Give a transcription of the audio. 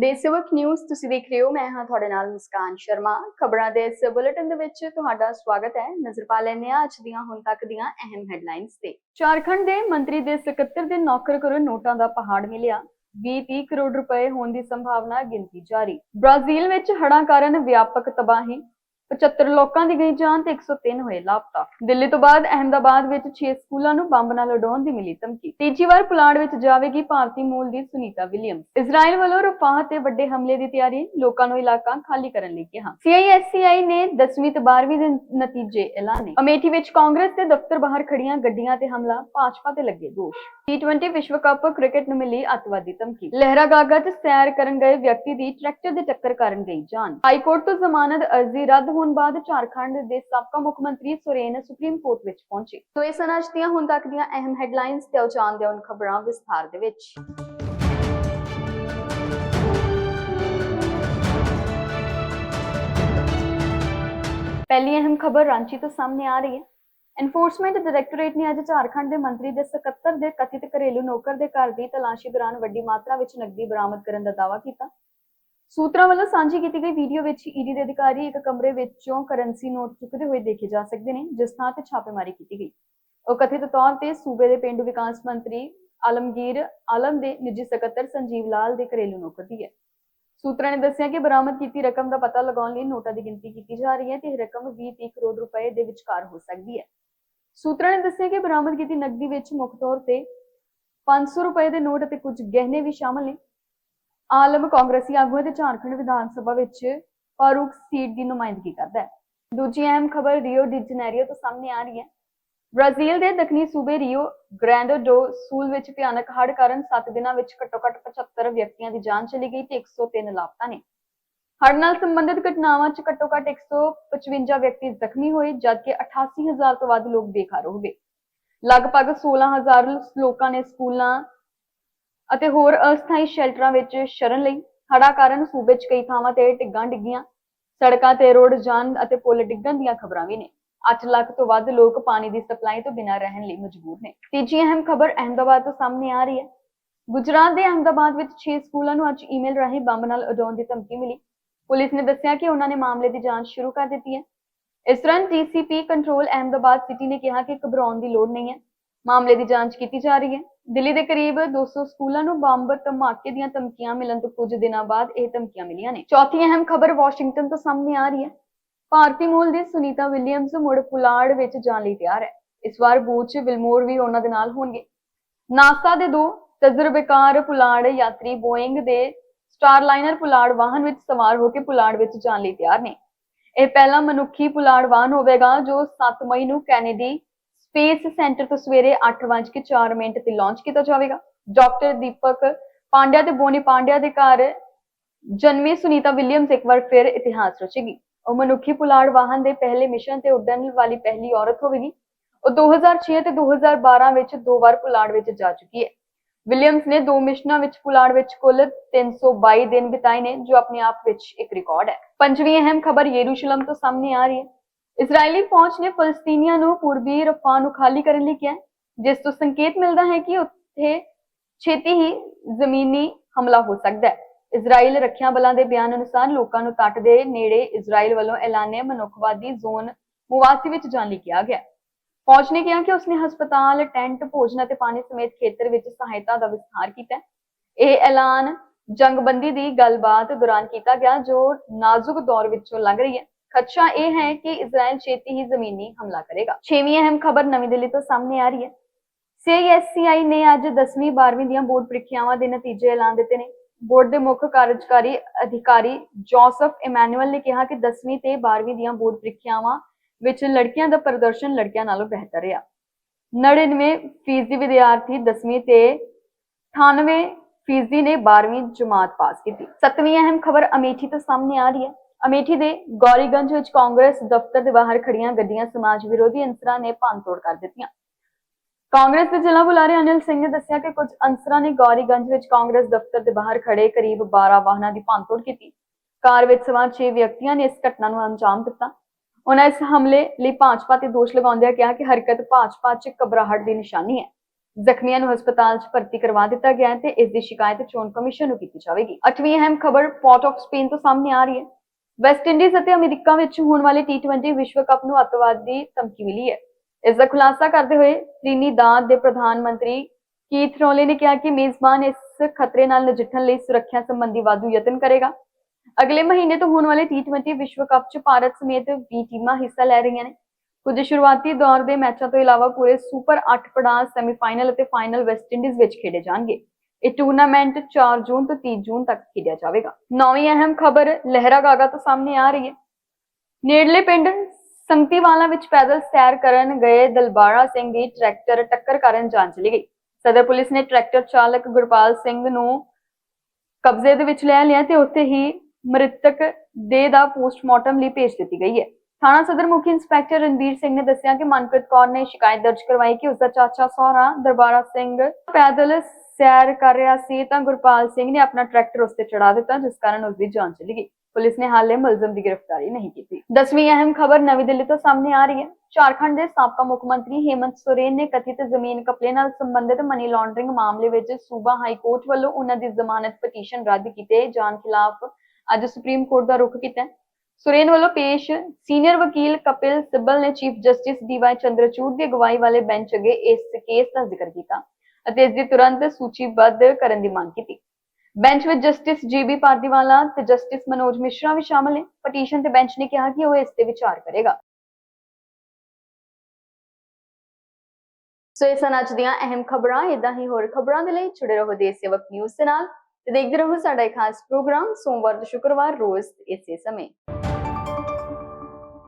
ਦੇਸ਼ ਨਿਊਜ਼ ਤੁਸੀਂ ਦੇਖ ਰਹੇ ਹੋ। ਮੈਂ ਹਾਂ ਤੁਹਾਡੇ ਨਾਲ ਮੁਸਕਾਨ ਸ਼ਰਮਾ। ਖਬਰਾਂ ਦੇ ਇਸ ਬੁਲੇਟਿਨ ਦੇ ਵਿੱਚ ਤੁਹਾਡਾ ਸਵਾਗਤ ਹੈ। ਨਜ਼ਰ ਪਾ ਲੈਂਦੇ ਹਾਂ ਅੱਜ ਦੀਆਂ, ਹੁਣ ਤੱਕ ਦੀਆਂ ਅਹਿਮ ਹੈਡਲਾਈਨਸ ਤੇ। ਝਾਰਖੰਡ ਦੇ ਮੰਤਰੀ ਦੇ ਸਕੱਤਰ ਦੇ ਨੌਕਰ ਕਰੋ ਨੋਟਾਂ ਦਾ ਪਹਾੜ ਮਿਲਿਆ। 20-30 ਕਰੋੜ ਰੁਪਏ ਹੋਣ ਦੀ ਸੰਭਾਵਨਾ ਗਿਣਤੀ ਜਾਰੀ। ਬ੍ਰਾਜ਼ੀਲ ਵਿੱਚ ਹੜ੍ਹਾਂ ਕਾਰਨ ਵਿਆਪਕ ਤਬਾਹੀ। 75 ਲੋਕਾਂ ਦੀ ਗਈ ਜਾਨ ਤੇ 103 ਹੋਏ ਲਾਪਤਾ। ਦਿੱਲੀ ਤੋਂ ਬਾਅਦ ਅਹਿਮਦਾਬਾਦ ਵਿੱਚ 6 ਸਕੂਲਾਂ ਨੂੰ ਬੰਬ ਨਾਲ ਉਡਾਉਣ ਦੀ ਮਿਲੀ ਧਮਕੀ। ਤੀਜੀ ਵਾਰ ਪੁਲਾੜ ਵਿੱਚ ਜਾਵੇਗੀ ਭਾਰਤੀ ਮੂਲ ਦੀ ਸੁਨੀਤਾ ਵਿਲੀਅਮਸ। ਇਜ਼ਰਾਈਲ ਵੱਲੋਂ ਰਫਾਹ ਤੇ ਵੱਡੇ ਹਮਲੇ ਦੀ ਤਿਆਰੀ ਲੋਕਾਂ ਨੂੰ ਇਲਾਕਾ ਖਾਲੀ ਕਰਨ ਲਈ ਕਿਹਾ। CISCI ਨੇ 10ਵੀਂ ਤੇ 12ਵੀਂ ਦੇ ਨਤੀਜੇ ਐਲਾਨੇ। ਅਮੇਠੀ ਵਿੱਚ ਕਾਂਗਰਸ ਦੇ ਦਫ਼ਤਰ ਬਾਹਰ ਖੜੀਆਂ ਗੱਡੀਆਂ ਤੇ ਹਮਲਾ, ਭਾਜਪਾ ਤੇ ਲੱਗੇ ਦੋਸ਼। T20 ਵਿਸ਼ਵ ਕੱਪ ਕ੍ਰਿਕਟ ਨੂੰ ਮਿਲੀ ਅੱਤਵਾਦੀ ਧਮਕੀ। ਲਹਿਰਾਗਾਗਾ 'ਚ ਸੈਰ ਕਰਨ ਗਏ ਵਿਅਕਤੀ ਦੀ ਟਰੈਕਟਰ ਦੇ ਟੱਕਰ ਕਾਰਨ ਗਈ ਜਾਨ। ਹਾਈ ਕੋਰਟ ਤੋਂ ਜ਼ਮਾਨਤ ਅਰਜ਼ੀ ਰੱਦ ਹੋਣ ਬਾਅਦ ਝਾਰਖੰਡ ਦੇ ਸਾਬਕਾ ਮੁੱਖ ਮੰਤਰੀ ਸੁਰੇਨ ਸੁਪਰੀਮ ਕੋਰਟ ਵਿੱਚ ਪਹੁੰਚੇ। ਸੋ ਇਹ ਸਨ ਦੀਆਂ ਹੁਣ ਤੱਕ ਦੀਆਂ ਅਹਿਮ ਹੈਡਲਾਈਨਸ ਤੇ ਉਹ ਜਾਣਦੇ ਹਾਂ ਖਬਰਾਂ ਵਿਸਥਾਰ ਦੇ ਵਿੱਚ। ਪਹਿਲੀ ਅਹਿਮ ਖਬਰ ਰਾਂਚੀ ਤੋਂ ਸਾਹਮਣੇ ਆ ਰਹੀ ਹੈ। ਐਨਫੋਰਸਮੈਂਟ ਡਾਇਰੈਕਟੋਰੇਟ ਨੇ ਅੱਜ ਝਾਰਖੰਡ ਦੇ ਮੰਤਰੀ ਦੇ ਸਕੱਤਰ ਦੇ ਕਥਿਤ ਘਰੇਲੂ ਨੌਕਰ ਦੇ ਘਰ ਦੀ ਤਲਾਸ਼ੀ ਦੌਰਾਨ ਵੱਡੀ ਮਾਤਰਾ ਵਿੱਚ ਨਕਦੀ ਬਰਾਮਦ ਕਰਨ ਦਾ ਦਾਅਵਾ ਕੀਤਾ। ਸੂਤਰਾਂ ਵੱਲੋਂ ਸਾਂਝੀ ਕੀਤੀ ਗਈ ਵੀਡੀਓ ਵਿੱਚ ਈਡੀ ਦੇ ਅਧਿਕਾਰੀ ਇੱਕ ਕਮਰੇ ਵਿੱਚੋਂ ਕਰੰਸੀ ਨੋਟ ਚੁੱਕਦੇ ਹੋਏ ਦੇਖੇ ਜਾ ਸਕਦੇ ਨੇ, ਜਿਸ ਥਾਂ ਤੇ ਛਾਪੇਮਾਰੀ ਕੀਤੀ ਗਈ। ਉਹ ਕਥਿਤ ਤੌਰ ਤੇ ਸੂਬੇ ਦੇ ਪਿੰਡੂ ਵਿਕਾਸ ਮੰਤਰੀ ਆਲਮਗੀਰ ਆਲਮ ਦੇ ਨਿੱਜੀ ਸਕੱਤਰ ਸੰਜੀਵ ਲਾਲ ਦੇ ਘਰੇਲੂ ਨੌਕਰ ਦੀ ਹੈ। ਸੂਤਰਾਂ ਨੇ ਦੱਸਿਆ ਕਿ ਬਰਾਮਦ ਕੀਤੀ ਰਕਮ ਦਾ ਪਤਾ ਲਗਾਉਣ ਲਈ ਨੋਟਾਂ ਦੀ ਗਿਣਤੀ ਕੀਤੀ ਜਾ ਰਹੀ ਹੈ ਤੇ ਇਹ ਰਕਮ 20-30 ਕਰੋੜ ਰੁਪਏ ਦੇ ਵਿਚਕਾਰ ਹੋ ਸਕਦੀ ਹੈ। ਸੂਤਰਾਂ ਨੇ ਦੱਸਿਆ ਕਿ ਬਰਾਮਦ ਕੀਤੀ ਨਕਦੀ ਵਿੱਚ ਮੁੱਖ ਤੌਰ ਤੇ 500 ਰੁਪਏ ਦੇ ਨੋਟ ਅਤੇ ਕੁਝ ਗਹਿਣੇ ਵੀ ਸ਼ਾਮਲ ਨੇ। ਆਲਮ ਕਾਂਗਰਸੀ ਆਗੂ ਤੇ ਝਾਰਖੰਡ ਵਿਧਾਨ ਸਭਾ ਵਿੱਚ ਫਾਰੂਕ ਸੀਟ ਦੀ ਨੁਮਾਇੰਦਗੀ ਕਰਦਾ ਹੈ। ਦੂਜੀ ਅਹਿਮ ਖਬਰ ਰੀਓ ਡੀ ਜਨੇਰੀਓ ਤੋਂ ਸਾਹਮਣੇ ਆ ਰਹੀ ਹੈ। ਬ੍ਰਾਜ਼ੀਲ ਦੇ ਦੱਖਣੀ ਸੂਬੇ ਰੀਓ ਗ੍ਰੈਂਡੇ ਡੋ ਸੂਲ ਵਿੱਚ ਭਿਆਨਕ ਹੜ੍ਹ ਕਾਰਨ 7 ਦਿਨਾਂ ਵਿੱਚ ਘੱਟੋ-ਘੱਟ 75 ਵਿਅਕਤੀਆਂ ਦੀ ਜਾਨ ਚਲੀ ਗਈ ਤੇ 103 ਲਾਪਤਾ ਨੇ। ਹੜ੍ਹ ਨਾਲ ਸੰਬੰਧਿਤ ਘਟਨਾਵਾਂ 'ਚ ਘੱਟੋ-ਘੱਟ 155 ਵਿਅਕਤੀ ਜ਼ਖਮੀ ਹੋਏ, ਜਦਕਿ 88000 ਤੋਂ ਵੱਧ ਲੋਕ ਬੇਘਰ ਹੋ ਗਏ। ਲਗਭਗ 16000 ਲੋਕਾਂ ਨੇ ਸਕੂਲਾਂ ਅਤੇ ਹੋਰ ਅਸਥਾਈ ਸ਼ੈਲਟਰਾਂ ਵਿੱਚ ਸ਼ਰਨ ਲਈ ਹੜ੍ਹਾਂ ਕਾਰਨ ਸੂਬੇ 'ਚ ਕਈ ਥਾਵਾਂ ਤੇ ਢਿੱਗਾਂ ਡਿੱਗੀਆਂ। ਸੜਕਾਂ ਤੇ ਰੋਡ ਜਾਣ ਅਤੇ ਪੁਲ ਡਿੱਗਣ ਦੀਆਂ ਖਬਰਾਂ ਵੀ ਨੇ। 8 ਲੱਖ ਤੋਂ ਵੱਧ ਲੋਕ ਪਾਣੀ ਦੀ ਸਪਲਾਈ ਤੋਂ ਬਿਨਾਂ ਰਹਿਣ ਲਈ ਮਜਬੂਰ ਨੇ। ਤੀਜੀ ਅਹਿਮ ਖਬਰ ਅਹਿਮਦਾਬਾਦ ਤੋਂ ਸਾਹਮਣੇ ਆ ਰਹੀ ਹੈ। ਗੁਜਰਾਤ ਦੇ ਅਹਿਮਦਾਬਾਦ ਵਿੱਚ 6 ਸਕੂਲਾਂ ਨੂੰ ਅੱਜ ਈਮੇਲ ਰਾਹੀਂ ਬੰਬ ਨਾਲ ਉਡਾਉਣ ਦੀ ਧਮਕੀ ਮਿਲੀ। ਪੁਲਿਸ ਨੇ ਦੱਸਿਆ ਕਿ ਉਹਨਾਂ ਨੇ ਮਾਮਲੇ ਦੀ ਜਾਂਚ ਸ਼ੁਰੂ ਕਰ ਦਿੱਤੀ ਹੈ। ਇਸ ਦੌਰਾਨ ਡੀਸੀਪੀ ਕੰਟਰੋਲ ਅਹਿਮਦਾਬਾਦ ਸਿਟੀ ਨੇ ਕਿਹਾ ਕਿ ਘਬਰਾਉਣ ਦੀ ਲੋੜ ਨਹੀਂ ਹੈ। ਮਾਮਲੇ ਦੀ ਜਾਂਚ ਕੀਤੀ ਜਾ ਰਹੀ ਹੈ। ਦਿੱਲੀ ਦੇ ਕਰੀਬ 200 ਸਕੂਲਾਂ ਨੂੰ ਬੰਬ ਧਮਾਕੇ ਦੀਆਂ ਧਮਕੀਆਂ ਮਿਲਣ ਤੋਂ ਕੁਝ ਦਿਨਾਂ ਬਾਅਦ ਇਹ ਧਮਕੀਆਂ ਮਿਲੀਆਂ ਨੇ। ਚੌਥੀ ਅਹਿਮ ਖਬਰ ਵਾਸ਼ਿੰਗਟਨ ਤੋਂ ਸਾਹਮਣੇ ਆ ਰਹੀ ਹੈ। ਭਾਰਤੀ ਮੂਲ ਦੀ ਸੁਨੀਤਾ ਵਿਲੀਅਮਸ ਮੁੜ ਪੁਲਾੜ ਵਿੱਚ ਜਾਣ ਲਈ ਤਿਆਰ ਹੈ। ਇਸ ਵਾਰ ਬੂਚ ਵਿਲਮੋਰ ਵੀ ਉਹਨਾਂ ਦੇ ਨਾਲ ਹੋਣਗੇ। ਨਾਸਾ ਦੇ ਦੋ ਤਜਰਬੇਕਾਰ ਪੁਲਾੜ ਯਾਤਰੀ ਬੋਇੰਗ ਦੇ ਸਟਾਰਲਾਈਨਰ ਪੁਲਾੜ ਵਾਹਨ ਵਿੱਚ ਸਵਾਰ ਹੋ ਕੇ ਪੁਲਾੜ ਵਿੱਚ ਜਾਣ ਲਈ ਤਿਆਰ ਨੇ। ਇਹ ਪਹਿਲਾ ਮਨੁੱਖੀ ਪੁਲਾੜ ਵਾਹਨ ਹੋਵੇਗਾ ਜੋ 7 ਮਈ ਨੂੰ ਕੈਨੇਡੀ ਸਪੇਸ ਸੈਂਟਰ ਤੋਂ ਸਵੇਰੇ 8:04 ਮਿੰਟ ਤੇ ਲਾਂਚ ਕੀਤਾ ਜਾਵੇਗਾ। ਡਾਕਟਰ ਦੀਪਕ ਪਾਂਡਿਆ ਤੇ ਬੋਨੀ ਪਾਂਡਿਆ ਦੇ ਘਰ ਜਨਮੀ ਸੁਨੀਤਾ ਵਿਲੀਅਮਸ ਇੱਕ ਵਾਰ ਫਿਰ ਇਤਿਹਾਸ ਰਚੇਗੀ। ਉਹ ਮਨੁੱਖੀ ਪੁਲਾੜ ਵਾਹਨ ਦੇ ਪਹਿਲੇ ਮਿਸ਼ਨ ਤੇ ਉੱਡਣ ਵਾਲੀ ਪਹਿਲੀ ਔਰਤ ਹੋਵੇਗੀ। ਉਹ 2006 ਤੇ 2012 ਵਿੱਚ ਦੋ ਵਾਰ ਪੁਲਾੜ ਵਿੱਚ ਜਾ ਚੁੱਕੀ ਹੈ। ਵਿਲੀਅਮਸ ਨੇ ਦੋ ਮਿਸ਼ਨਾਂ ਵਿੱਚ ਪੁਲਾੜ ਵਿੱਚ ਕੁੱਲ 322 ਦਿਨ ਬਿਤਾਏ ਨੇ, ਜੋ ਆਪਣੇ ਆਪ ਵਿੱਚ ਇੱਕ ਰਿਕਾਰਡ ਹੈ। ਪੰਜਵੀਂ ਅਹਿਮ ਖਬਰ ਯਰੂਸ਼ਲਮ ਤੋਂ ਸਾਹਮਣੇ ਆ ਰਹੀ ਹੈ। ਇਜ਼ਰਾਈਲੀ ਫੌਜ ਨੇ ਫਲਸਤੀਨੀਆਂ ਨੂੰ ਪੂਰਬੀ ਰਫਾ ਨੂੰ ਖਾਲੀ ਕਰਨ ਲਈ ਕਿਹਾ ਜਿਸ ਤੋਂ ਸੰਕੇਤ ਮਿਲਦਾ ਹੈ ਕਿ ਉੱਥੇ ਛੇਤੀ ਹੀ ਜ਼ਮੀਨੀ ਹਮਲਾ ਹੋ ਸਕਦਾ ਹੈ। ਇਜ਼ਰਾਈਲ ਰੱਖਿਆ ਬਲਾਂ ਦੇ ਬਿਆਨ ਅਨੁਸਾਰ ਲੋਕਾਂ ਨੂੰ ਤੱਟ ਦੇ ਨੇੜੇ ਇਜ਼ਰਾਈਲ ਵੱਲੋਂ ਐਲਾਨੇ ਮਨੁੱਖਵਾਦੀ ਜ਼ੋਨ ਮੁਵਾਸੀ ਵਿੱਚ ਜਾਣ ਲਈ ਕਿਹਾ ਗਿਆ ਫੌਜ ਨੇ ਕਿਹਾ ਕਿ ਉਸਨੇ ਹਸਪਤਾਲ, ਟੈਂਟ, ਭੋਜਨ ਅਤੇ ਪਾਣੀ ਸਮੇਤ ਖੇਤਰ ਵਿੱਚ ਸਹਾਇਤਾ ਦਾ ਵਿਸਥਾਰ ਕੀਤਾ ਇਹ ਐਲਾਨ ਜੰਗਬੰਦੀ ਦੀ ਗੱਲਬਾਤ ਦੌਰਾਨ ਕੀਤਾ ਗਿਆ, ਜੋ ਨਾਜ਼ੁਕ ਦੌਰ ਵਿੱਚੋਂ ਲੰਘ ਰਹੀ ਹੈ। ਖਦਸ਼ਾ ਇਹ ਹੈ ਕਿ ਇਜ਼ਰਾਈਲ ਛੇਤੀ ਹੀ ਜ਼ਮੀਨੀ ਹਮਲਾ ਕਰੇਗਾ ਛੇਵੀਂ ਅਹਿਮ ਖਬਰ ਨਵੀਂ ਦਿੱਲੀ ਤੋਂ ਸਾਹਮਣੇ ਆ ਰਹੀ ਹੈ CISCI ਨੇ ਅੱਜ 10ਵੀਂ 12ਵੀਂ ਦੀਆਂ ਬੋਰਡ ਪ੍ਰੀਖਿਆਵਾਂ ਦੇ ਨਤੀਜੇ ਐਲਾਨ ਦਿੱਤੇ ਨੇ ਬੋਰਡ ਦੇ ਮੁੱਖ ਕਾਰਜਕਾਰੀ ਅਧਿਕਾਰੀ ਜੋਸਫ ਇਮੈਨੂਅਲ ਨੇ ਕਿਹਾ ਕਿ 10ਵੀਂ ਤੇ 12ਵੀਂ ਦੀਆਂ ਬੋਰਡ ਪ੍ਰੀਖਿਆਵਾਂ ਵਿੱਚ ਲੜਕੀਆਂ ਦਾ ਪ੍ਰਦਰਸ਼ਨ ਲੜਕਿਆਂ ਨਾਲੋਂ ਬਿਹਤਰ ਰਿਹਾ 99 ਫੀਸਦੀ ਵਿਦਿਆਰਥੀ 10ਵੀਂ ਤੇ 98 ਫੀਸਦੀ ਨੇ 12ਵੀਂ ਜਮਾਤ ਪਾਸ ਕੀਤੀ ਸੱਤਵੀਂ ਅਹਿਮ ਖਬਰ ਅਮੇਠੀ ਤੋਂ ਸਾਹਮਣੇ ਆ ਰਹੀ ਹੈ ਅਮੇਠੀ ਦੇ ਗੌਰੀਗੰਜ ਵਿੱਚ ਕਾਂਗਰਸ ਦਫ਼ਤਰ ਦੇ ਬਾਹਰ ਖੜੀਆਂ ਗੱਡੀਆਂ ਸਮਾਜ ਵਿਰੋਧੀ ਅੰਸਰਾਂ ਨੇ ਭੰਨਤੋੜ ਕਰ ਦਿੱਤੀਆਂ। ਕਾਂਗਰਸ ਦੇ ਜ਼ਿਲ੍ਹਾ ਬੁਲਾਰੇ ਅਨਿਲ ਸਿੰਘ ਨੇ ਦੱਸਿਆ ਕਿ ਕੁਝ ਅੰਸਰਾਂ ਨੇ ਗੌਰੀਗੰਜ ਵਿੱਚ ਕਾਂਗਰਸ ਦਫ਼ਤਰ ਦੇ ਬਾਹਰ ਖੜੇ ਕਰੀਬ 12 ਵਾਹਨਾਂ ਦੀ ਭੰਨਤੋੜ ਕੀਤੀ। ਕਾਰ ਵਿੱਚ ਸਵਾਰ 6 ਵਿਅਕਤੀਆਂ ਨੇ ਇਸ ਘਟਨਾ ਨੂੰ ਅੰਜਾਮ ਦਿੱਤਾ। ਉਹਨਾਂ ਇਸ ਹਮਲੇ ਲਈ ਭਾਜਪਾ ਤੇ ਦੋਸ਼ ਲਗਾਉਂਦਿਆਂ ਕਿਹਾ ਕਿ ਹਰਕਤ ਭਾਜਪਾ 'ਚ ਘਬਰਾਹਟ ਦੀ ਨਿਸ਼ਾਨੀ ਹੈ। ਜ਼ਖਮੀਆਂ ਨੂੰ ਹਸਪਤਾਲ 'ਚ ਭਰਤੀ ਕਰਵਾ ਦਿੱਤਾ ਗਿਆ ਹੈ ਤੇ ਇਸ ਦੀ ਸ਼ਿਕਾਇਤ ਚੋਣ ਕਮਿਸ਼ਨ ਨੂੰ ਕੀਤੀ ਜਾਵੇਗੀ। ਅੱਠਵੀਂ ਅਹਿਮ ਖਬਰ ਪੋਰਟ ਆਫ ਸਪੇਨ ਤੋਂ ਸਾਹਮਣੇ ਆ ਰਹੀ ਹੈ। ਵੈਸਟ ਇੰਡੀਜ਼ ਅਤੇ ਅਮਰੀਕਾ ਵਿੱਚ ਹੋਣ ਵਾਲੇ T20 ਵਿਸ਼ਵ ਕੱਪ ਨੂੰ ਅੱਤਵਾਦ ਦੀ ਧਮਕੀ ਮਿਲੀ ਹੈ। ਇਸ ਦਾ ਖੁਲਾਸਾ ਕਰਦੇ ਹੋਏ ਤ੍ਰਿਨੀਦਾਦ ਦੇ ਪ੍ਰਧਾਨ ਮੰਤਰੀ ਕੀਥ ਰੋਲੇ ਨੇ ਕਿਹਾ ਕਿ ਮੇਜ਼ਬਾਨ ਇਸ ਖਤਰੇ ਨਾਲ ਨਜਿੱਠਣ ਲਈ ਸੁਰੱਖਿਆ ਸੰਬੰਧੀ ਵਾਧੂ ਯਤਨ ਕਰੇਗਾ। ਅਗਲੇ ਮਹੀਨੇ ਤੋਂ ਹੋਣ ਵਾਲੇ T20 ਵਿਸ਼ਵ ਕੱਪ 'ਚ ਭਾਰਤ ਸਮੇਤ 20 ਟੀਮਾਂ ਹਿੱਸਾ ਲੈ ਰਹੀਆਂ ਨੇ। ਕੁਝ ਸ਼ੁਰੂਆਤੀ ਦੌਰ ਦੇ ਮੈਚਾਂ ਤੋਂ ਇਲਾਵਾ ਪੂਰੇ ਸੁਪਰ 8 ਪੜਾਅ ਸੈਮੀਫਾਈਨਲ ਅਤੇ ਫਾਈਨਲ ਵੈਸਟ ਇੰਡੀਜ਼ ਵਿੱਚ ਖੇਡੇ ਜਾਣਗੇ। ਇਹ ਟੂਰਨਾਮੈਂਟ 4 ਜੂਨ ਤੋਂ 30 ਜੂਨ ਤੱਕ ਖੇਡਿਆ ਜਾਵੇਗਾ। ਨੌਵੀਂ ਅਹਿਮ ਖਬਰ ਲਹਿਰਾ ਤੋਂ ਸਾਹਮਣੇ ਆ ਰਹੀ ਹੈ। ਨੇੜਲੇ ਪਿੰਡ ਸੰਗਤੀਵਾਲਾ ਵਿੱਚ ਪੈਦਲ ਸੈਰ ਕਰਨ ਗਏ ਦਲਬਾਰਾ ਸਿੰਘ ਦੀ ਟਰੈਕਟਰ ਟੱਕਰ ਕਾਰਨ ਜਾਨ ਚਲੀ ਗਈ। ਸਦਰ ਪੁਲਿਸ ਨੇ ਟਰੈਕਟਰ ਚਾਲਕ ਗੁਰਪਾਲ ਸਿੰਘ ਨੂੰ ਕਬਜ਼ੇ ਦੇ ਵਿੱਚ ਲੈ ਲਿਆ ਤੇ ਉੱਥੇ ਹੀ ਮ੍ਰਿਤਕ ਦੇ ਦਾ ਪੋਸਟਮਾਰਟਮ ਲਈ ਭੇਜ ਦਿੱਤੀ ਗਈ ਹੈ। ਥਾਣਾ ਸਦਰ ਮੁਖੀ ਇੰਸਪੈਕਟਰ ਰਣਵੀਰ ਸਿੰਘ ਨੇ ਦੱਸਿਆ ਕਿ ਮਨਪ੍ਰੀਤ ਕੌਰ ਨੇ ਸ਼ਿਕਾਇਤ ਦਰਜ ਕਰਵਾਈ ਕਿ ਉਸ ਦਾ ਚਾਚਾ ਸਹੁਰਾ ਦਰਬਾਰਾ ਸਿੰਘ ਪੈਦਲ ਸੈਰ ਕਰ ਰਿਹਾ ਸੀ ਤਾਂ ਗੁਰਪਾਲ ਸਿੰਘ ਨੇ ਆਪਣਾ ਟਰੈਕਟਰ ਉਸ ਤੇ ਚੜਾ ਦਿੱਤਾ, ਜਿਸ ਕਾਰਨ ਉਸ ਦੀ ਜਾਨ ਚਲੀ ਗਈ। ਪੁਲਿਸ ਨੇ ਹਾਲੇ ਮੁਲਜ਼ਮ ਦੀ ਗ੍ਰਿਫਤਾਰੀ ਨਹੀਂ ਕੀਤੀ। ਦਸਵੀਂ ਅਹਿਮ ਖਬਰ ਨਵੀਂ ਦਿੱਲੀ ਤੋਂ ਸਾਹਮਣੇ ਆ ਰਹੀ ਹੈ। ਝਾਰਖੰਡ ਦੇ ਸਾਬਕਾ ਮੁੱਖ ਮੰਤਰੀ ਹੇਮੰਤ ਸੋਰੇਨ ਨੇ ਕਥਿਤ ਜ਼ਮੀਨ ਕਪਲੇ ਨਾਲ ਸੰਬੰਧਿਤ ਮਨੀ ਲਾਂਡਰਿੰਗ ਮਾਮਲੇ ਵਿੱਚ ਸੂਬਾ ਹਾਈ ਕੋਰਟ ਵੱਲੋਂ ਉਹਨਾਂ ਦੀ ਜ਼ਮਾਨਤ ਪਟੀਸ਼ਨ ਰੱਦ ਕੀਤੇ ਜਾਣ ਖਿਲਾਫ ਅੱਜ ਸੁਪਰੀਮ ਕੋਰਟ ਦਾ ਰੁਖ ਕੀਤਾ ਸੁਰੇਨ ਵੱਲੋਂ ਪੇਸ਼ ਸੀਨੀਅਰ ਵਕੀਲ ਕਪਿਲ ਸਿੱਬਲ ਨੇ ਚੀਫ ਜਸਟਿਸ ਡੀਵਾਈ ਚੰਦਰਚੂੜ ਦੀ ਅਗਵਾਈ ਵਾਲੇ ਬੈਂਚ ਅੱਗੇ ਇਸ ਕੇਸ ਦਾ ਜ਼ਿਕਰ ਕੀਤਾ। ਅਤੇ ਇਸ ਦੀ ਤੁਰੰਤ ਸੂਚੀਬੱਧ ਕਰਨ ਦੀ ਮੰਗ ਕੀਤੀ। ਬੈਂਚ ਵਿੱਚ ਜਸਟਿਸ ਜੀਬੀ ਪਾਰਦੀਵਾਲਾ ਤੇ ਜਸਟਿਸ ਮਨੋਜ ਮਿਸ਼ਰਾ ਵੀ ਸ਼ਾਮਲ ਨੇ। ਪਟੀਸ਼ਨ ਤੇ ਬੈਂਚ ਨੇ ਕਿਹਾ ਕਿ ਉਹ ਇਸ ਤੇ ਵਿਚਾਰ ਕਰੇਗਾ। ਸੋ ਇਹ ਸਨ ਅੱਜ ਦੀਆਂ ਅਹਿਮ ਖਬਰਾਂ। ਇਦਾਂ ਹੀ ਹੋਰ ਖਬਰਾਂ ਦੇ ਲਈ ਜੁੜੇ ਰਹੋ ਦੇਸ਼ ਸੇਵਕ ਨਿਊਜ਼ ਦੇ ਨਾਲ ਤੇ ਦੇਖਦੇ ਰਹੋ ਸਾਡਾ ਇੱਕ ਖਾਸ ਪ੍ਰੋਗਰਾਮ ਸੋਮਵਾਰ ਤੋਂ ਸ਼ੁੱਕਰਵਾਰ ਰੋਜ਼ ਇਸੇ ਸਮੇਂ।